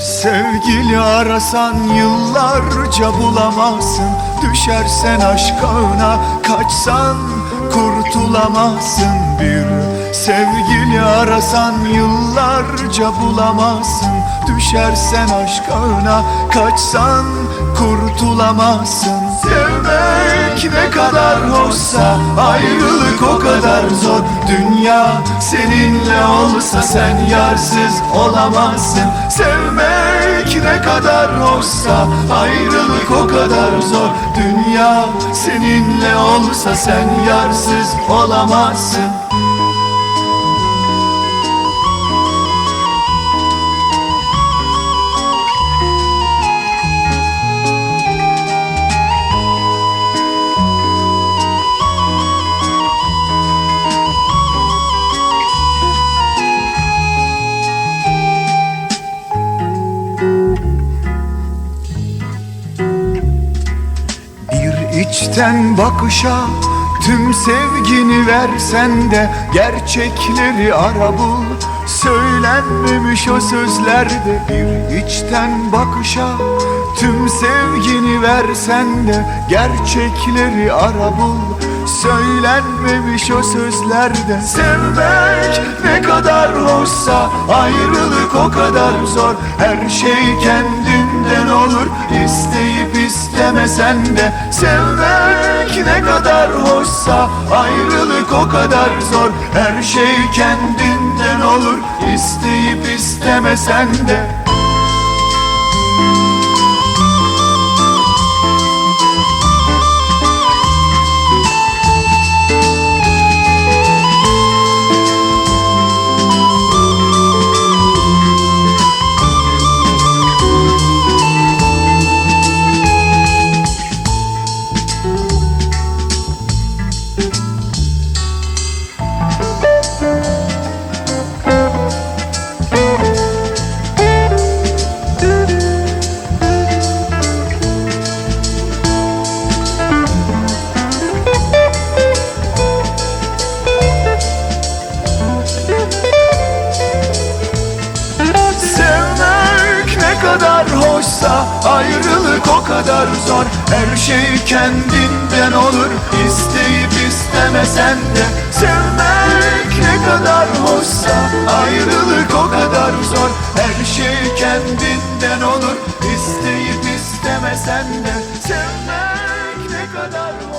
Sevgili arasan yıllarca bulamazsın. Düşersen aşk ağına kaçsan kurtulamazsın. Bir Sevgili arasan yıllarca bulamazsın. Düşersen aşk ağına kaçsan kurtulamazsın. Sevmek ne kadar hoşsa ayrılık o kadar zor. Dünya seninle olsa sen yarsız olamazsın. Sevmek ne kadar hoşsa ayrılık o kadar zor. Dünya seninle olsa sen yarsız olamazsın içten bakışa tüm sevgini versen de Gerçekleri ara bul. Söylenmemiş o sözlerde Bir içten bakışa tüm sevgini versen de Gerçekleri ara bul. Söylenmemiş o sözlerde Sevmek ne kadar hoşsa Ayrılık o kadar zor. Her şey kendinden olur. İsteyip istemesen de Sevmek ne kadar hoşsa Ayrılık o kadar zor. Her şey kendinden olur. İsteyip istemesen de hoşsa ayrılık o kadar zor. Her şey kendinden olur isteyip istemesen de. Sevmek ne kadar hoşsa ayrılık o kadar zor. Her şey kendinden olur isteyip istemesen de. Sevmek ne kadar hoşsa